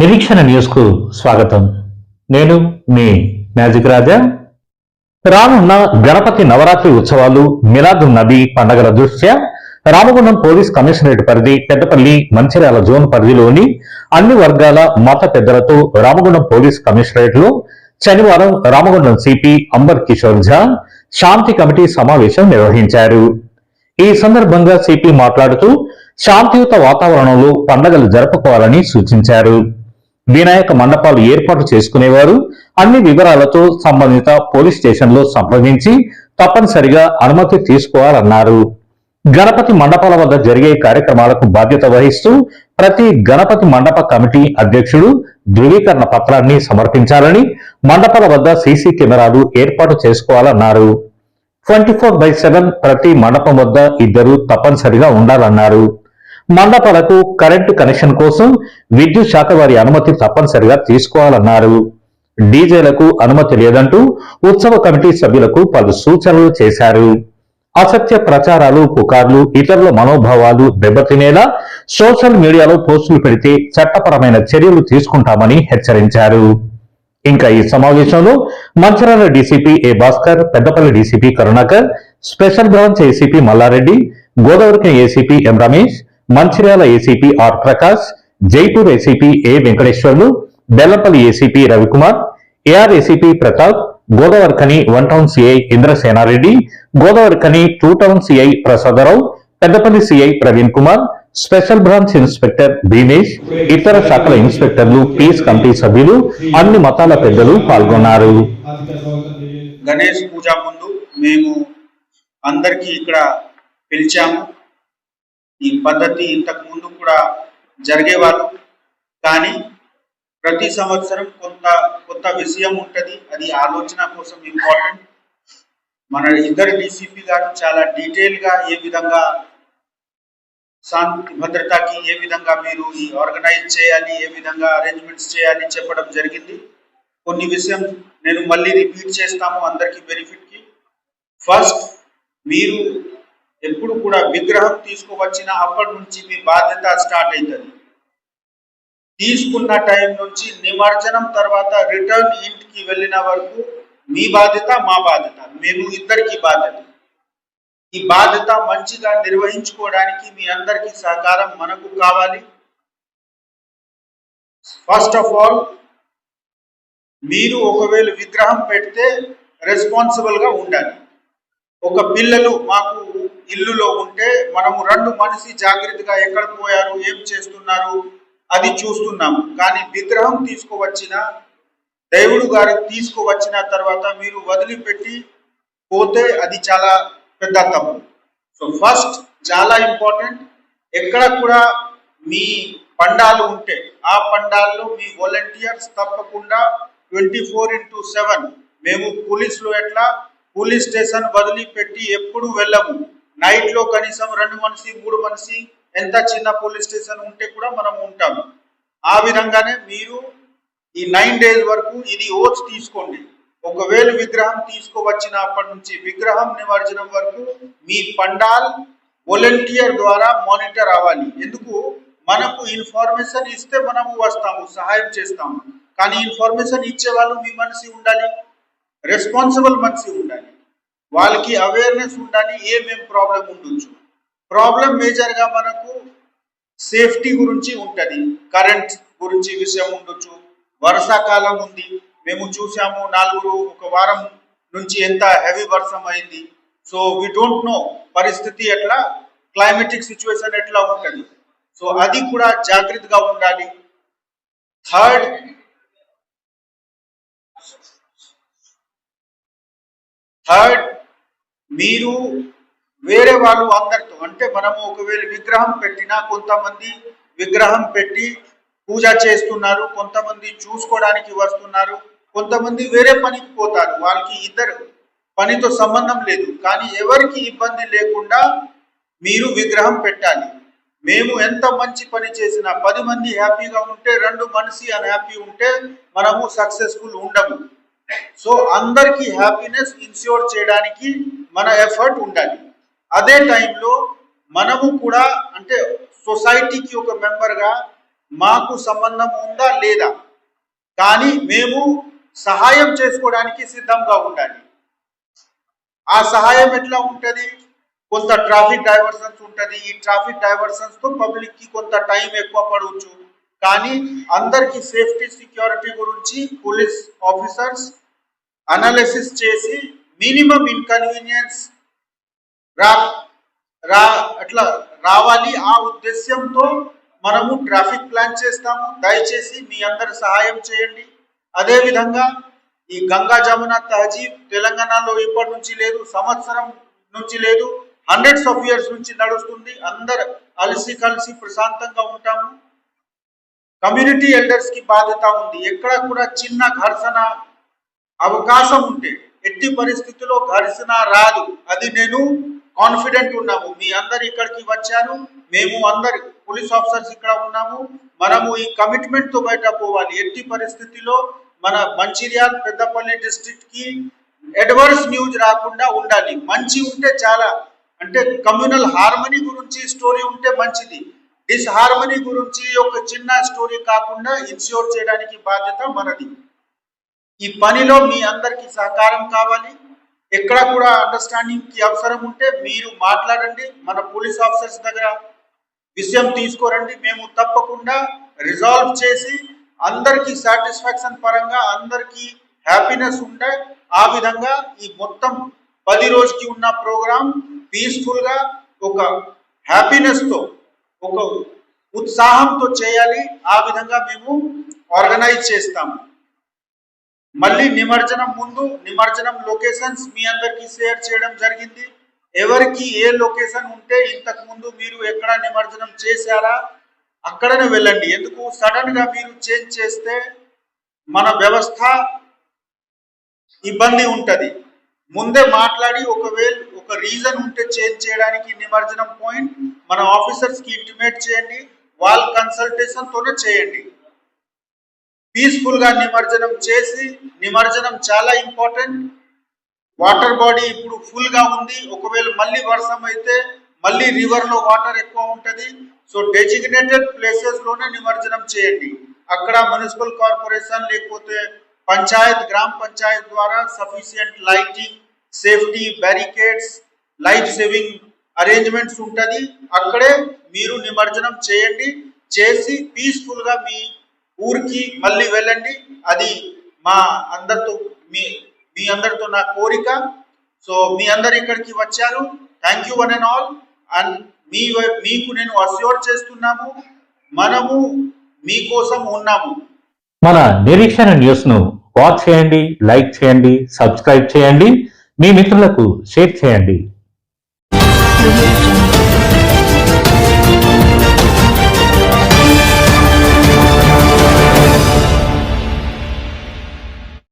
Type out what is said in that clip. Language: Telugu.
నిరీక్షణ న్యూస్కు స్వాగతం. నేను మీ మ్యాజిక్ రాజా. రానున్న గణపతి నవరాత్రి ఉత్సవాలు మిలాదు నబీ పండగల దృష్ట్యా రామగుండం పోలీస్ కమిషనరేట్ పరిధి పెద్దపల్లి మంచిర్యాల జోన్ పరిధిలోని అన్ని వర్గాల మత పెద్దలతో రామగుండం పోలీస్ కమిషనరేట్లో శనివారం రామగుండం సిపి అంబర్ కిషోర్ ఝా శాంతి కమిటీ సమావేశం నిర్వహించారు. ఈ సందర్భంగా సిపి మాట్లాడుతూ శాంతియుత వాతావరణంలో పండగలు జరుపుకోవాలని సూచించారు. వినాయక మండపాలు ఏర్పాటు చేసుకునేవారు. అన్ని వివరాలతో సంబంధిత పోలీస్ స్టేషన్లో సంప్రదించి తప్పనిసరిగా అనుమతి తీసుకోవాలన్నారు. గణపతి మండపాల వద్ద జరిగే కార్యక్రమాలకు బాధ్యత వహిస్తూ ప్రతి గణపతి మండప కమిటీ అధ్యక్షుడు ధృవీకరణ పత్రాన్ని సమర్పించాలని మండపాల వద్ద సీసీ కెమెరాలు ఏర్పాటు చేసుకోవాలన్నారు. ట్వంటీ ఫోర్ బై సెవెన్ ప్రతి మండపం వద్ద ఇద్దరు తప్పనిసరిగా ఉండాలన్నారు. మండపాలకు కరెంటు కనెక్షన్ కోసం విద్యుత్ శాఖ వారి అనుమతి తప్పనిసరిగా తీసుకోవాలన్నారు. డీజేలకు అనుమతి లేదంటూ ఉత్సవ కమిటీ సభ్యులకు పలు సూచనలు చేశారు. అసత్య ప్రచారాలు పుకార్లు ఇతరుల మనోభావాలు దెబ్బతినేలా సోషల్ మీడియాలో పోస్టులు పెడితే చట్టపరమైన చర్యలు తీసుకుంటామని హెచ్చరించారు. ఇంకా ఈ సమావేశంలో Mancherial DCP A Bhaskar Peddapalli DCP Karunakar special branch ACP Mallareddy గోదావరికి ACP M Ramesh Mancherial ACP R Prakash Jaipur ACP A Venkateswarlu Bellampalli ACP Ravikumar AR ACP Pratap Godavarikhani one town CI Indrasenareddy Godavarikhani two town CI Prasadarao Peddapalli CI Praveen Kumar special branch inspector Bheemesh ఇతర శాఖల ఇన్స్పెక్టర్లు పీస్ కమిటీ సభ్యులు అన్ని మతాల పెద్దలు పాల్గొన్నారు. గణేష్ పూజ ముందు మేము అందరికీ ఇక్కడ పిలిచాము. ఈ పద్ధతి ఇంతకు ముందు కూడా జరిగేవారు కానీ ప్రతి సంవత్సరం కొంత కొత్త విషయం ఉంటుంది. అది ఆలోచన కోసం ఇంపార్టెంట్. మన ఇద్దరు డీసీపీ గారు చాలా డీటెయిల్గా ఏ విధంగా శాంతి భద్రతకి ఏ విధంగా మీరు ఈ ఆర్గనైజ్ చేయాలి ఏ విధంగా అరేంజ్మెంట్స్ చేయాలి చెప్పడం జరిగింది. కొన్ని విషయం నేను మళ్ళీ రిపీట్ చేస్తాము అందరికి బెనిఫిట్కి. ఫస్ట్ మీరు ఎప్పుడు కూడా విగ్రహం తీసుకువచ్చిన అప్పటి నుంచి మీ బాధ్యత స్టార్ట్ అవుతుంది తీసుకున్న టైం నుంచి నిమజ్జనం తర్వాత రిటర్న్ ఇంటికి వెళ్ళిన వరకు మీ బాధ్యత మా బాధ్యత. మేము ఇద్దరికి బాధ్యత. ఈ బాధ్యత మంచిగా నిర్వహించుకోవడానికి మీ అందరికీ సహకారం మనకు కావాలి. ఫస్ట్ ఆఫ్ ఆల్ మీరు ఒకవేళ విగ్రహం పెడితే రెస్పాన్సిబుల్గా ఉండాలి. ఒక పిల్లలు మాకు ఇల్లులో ఉంటే మనము రెండు మనిషి జాగ్రత్తగా ఎక్కడ పోయారు ఏం చేస్తున్నారు అది చూస్తున్నాము. కానీ విగ్రహం తీసుకువచ్చిన దేవుడు గారికి తీసుకువచ్చిన తర్వాత మీరు వదిలిపెట్టి పోతే అది చాలా పెద్ద తప్పు. సో ఫస్ట్ చాలా ఇంపార్టెంట్ ఎక్కడ కూడా మీ పండాలు ఉంటే ఆ పండాల్లో మీ వాలంటీర్స్ తప్పకుండా ట్వంటీ ఫోర్ ఇంటూ సెవెన్ మేము పోలీసులు ఎట్లా? పోలీస్ స్టేషన్ వదిలిపెట్టి ఎప్పుడు వెళ్ళము. నైట్లో కనీసం రెండు మనిషి మూడు మనిషి ఎంత చిన్న పోలీస్ స్టేషన్ ఉంటే కూడా మనం ఉంటాము ఆ విధంగానే మీరు ఈ నైన్ డేస్ వరకు ఇది ఓట్స్ తీసుకోండి. ఒకవేళ విగ్రహం తీసుకువచ్చినప్పటి నుంచి విగ్రహం నిమజ్జనం వరకు మీ పండాల్ వాలంటీర్ ద్వారా మానిటర్ అవ్వాలి. ఎందుకు? మనకు ఇన్ఫర్మేషన్ ఇస్తే మనము వస్తాము సహాయం చేస్తాము. కానీ ఇన్ఫర్మేషన్ ఇచ్చే వాళ్ళు మీ మనిషి ఉండాలి. రెస్పాన్సిబుల్ మనిషి ఉండాలి. వాళ్ళకి అవేర్నెస్ ఉండాలి ఏమేం ప్రాబ్లం ఉండొచ్చు. ప్రాబ్లం మేజర్గా మనకు సేఫ్టీ గురించి ఉంటుంది. కరెంట్ గురించి విషయం ఉండొచ్చు. వర్షాకాలం ఉంది. మేము చూసాము నాలుగు ఒక వారం నుంచి ఎంత హెవీ వర్షం అయింది. సో వీ డోంట్ నో పరిస్థితి ఎట్లా క్లైమేటిక్ సిచ్యువేషన్ ఎట్లా ఉంటుంది. సో అది కూడా జాగ్రత్తగా ఉండాలి. థర్డ్ థర్డ్ మీరు వేరే వాళ్ళు అందరితో అంటే మనము ఒకవేళ విగ్రహం పెట్టినా కొంతమంది విగ్రహం పెట్టి పూజ చేస్తున్నారు కొంతమంది చూసుకోవడానికి వస్తున్నారు కొంతమంది వేరే పనికి పోతారు. వాళ్ళకి ఇద్దరు పనితో సంబంధం లేదు. కానీ ఎవరికి ఇబ్బంది లేకుండా మీరు విగ్రహం పెట్టాలి. మేము ఎంత మంచి పని చేసినా పది మంది హ్యాపీగా ఉంటే రెండు మనిషి అన్హ్యాపీ ఉంటే మనము సక్సెస్ఫుల్ ఉండము. సో అందరికీ హ్యాపీనెస్ ఇన్ష్యూర్ చేయడానికి మన ఎఫర్ట్ ఉండాలి. అదే టైంలో మనము కూడా అంటే సొసైటీకి ఒక మెంబర్గా మాకు సంబంధం ఉందా లేదా? కానీ మేము సహాయం చేసుకోవడానికి సిద్ధంగా ఉండాలి. ఆ సహాయం ఎట్లా ఉంటుంది? కొంత ట్రాఫిక్ డైవర్సన్స్ ఉంటుంది. ఈ ట్రాఫిక్ డైవర్సన్స్తో తో కొంత టైం ఎక్కువ పడవచ్చు. కానీ అందరికీ సేఫ్టీ సెక్యూరిటీ గురించి పోలీస్ ఆఫీసర్స్ అనాలిసిస్ చేసి మినిమం ఇన్కన్వీనియన్స్ రా రా అట్లా రావాలి ఆ ఉద్దేశ్యంతో మనము ట్రాఫిక్ ప్లాన్ చేస్తాము. దయచేసి మీ అందరు సహాయం చేయండి. అదేవిధంగా ఈ గంగా జమున తహజీబ్ తెలంగాణలో ఇప్పటి నుంచి లేదు సంవత్సరం నుంచి లేదు హండ్రెడ్స్ ఆఫ్ ఇయర్స్ నుంచి నడుస్తుంది. అందరు అలసి కలిసి ప్రశాంతంగా ఉంటాము. కమ్యూనిటీ ఎల్డర్స్కి బాధ్యత ఉంది. ఎక్కడ కూడా చిన్న ఘర్షణ అవకాశం ఉంటే ఎట్టి పరిస్థితుల్లో ఘర్షణ రాదు. అది నేను కాన్ఫిడెంట్ ఉన్నాము. మీ అందరు ఇక్కడికి వచ్చాను మేము అందరు పోలీస్ ఆఫీసర్స్ ఇక్కడ ఉన్నాము. మనము ఈ కమిట్మెంట్తో బయట పోవాలి. ఎట్టి పరిస్థితిలో మన మంచిర్యాల పెద్దపల్లి డిస్ట్రిక్ట్కి అడ్వర్స్ న్యూస్ రాకుండా ఉండాలి. మంచి ఉంటే చాలా. అంటే కమ్యూనల్ హార్మనీ గురించి స్టోరీ ఉంటే మంచిది. డిస్హార్మనీ గురించి ఒక చిన్న స్టోరీ కాకుండా ఇన్ష్యూర్ చేయడానికి బాధ్యత మనది. ఈ పనిలో మీ అందరికి సహకారం కావాలి. ఎక్కడ కూడా అండర్స్టాండింగ్కి అవసరం ఉంటే మీరు మాట్లాడండి. మన పోలీస్ ఆఫీసర్స్ దగ్గర విషయం తీసుకోరండి. మేము తప్పకుండా రిజాల్వ్ చేసి అందరికి సాటిస్ఫాక్షన్ పరంగా అందరికి హ్యాపీనెస్ ఉంటే ఆ విధంగా ఈ మొత్తం పది రోజుకి ఉన్న ప్రోగ్రామ్ పీస్ఫుల్గా ఒక హ్యాపీనెస్తో ఒక ఉత్సాహంతో చేయాలి. ఆ విధంగా మేము ఆర్గనైజ్ చేస్తాము. మళ్ళీ నిమజ్జనం ముందు నిమజ్జనం లొకేషన్స్ మీ అందరికి షేర్ చేయడం జరిగింది. ఎవరికి ఏ లొకేషన్ ఉంటే ఇంతకు ముందు మీరు ఎక్కడ నిమజ్జనం చేశారా అక్కడనే వెళ్ళండి. ఎందుకు? సడన్గా మీరు చేంజ్ చేస్తే మన వ్యవస్థ ఇబ్బంది ఉంటది. ముందే మాట్లాడి ఒకవేళ ఒక రీజన్ ఉంటే చేంజ్ చేయడానికి నిమజ్జనం పాయింట్ మన ఆఫీసర్స్కి ఇంటిమేట్ చేయండి. వాళ్ళ కన్సల్టేషన్ తోనే చేయండి. పీస్ఫుల్గా నిమజ్జనం చేసి నిమజ్జనం చాలా ఇంపార్టెంట్ వాటర్ బాడీ ఇప్పుడు ఫుల్గా ఉంది. ఒకవేళ మళ్ళీ వర్షం అయితే మళ్ళీ రివర్లో వాటర్ ఎక్కువ ఉంటది. సో డెసిగ్నేటెడ్ ప్లేసెస్లోనే నిమజ్జనం చేయండి. అక్కడ మున్సిపల్ కార్పొరేషన్ లేకపోతే పంచాయత్ గ్రామ పంచాయత్ ద్వారా sufficient lighting safety barricades life saving arrangements ఉంటది. అక్కడే మీరు నిమజ్జనం చేయండి. చేసి పీస్ఫుల్గా మీ ఊరికి మళ్ళీ వెళ్ళండి. అది మా అందరితో మీ మీ అందరితో నా కోరిక. సో మీ అందరు ఇక్కడికి వచ్చారు. Thank you one and all and మీ వై- మీకు నేను అస్యూర్ చేస్తున్నాము. మనము మీకోసం ఉన్నాము. మన నిరీక్షణ న్యూస్ను వాచ్ చేయండి లైక్ చేయండి సబ్స్క్రైబ్ చేయండి. మీ మిత్రులకు షేర్ చేయండి.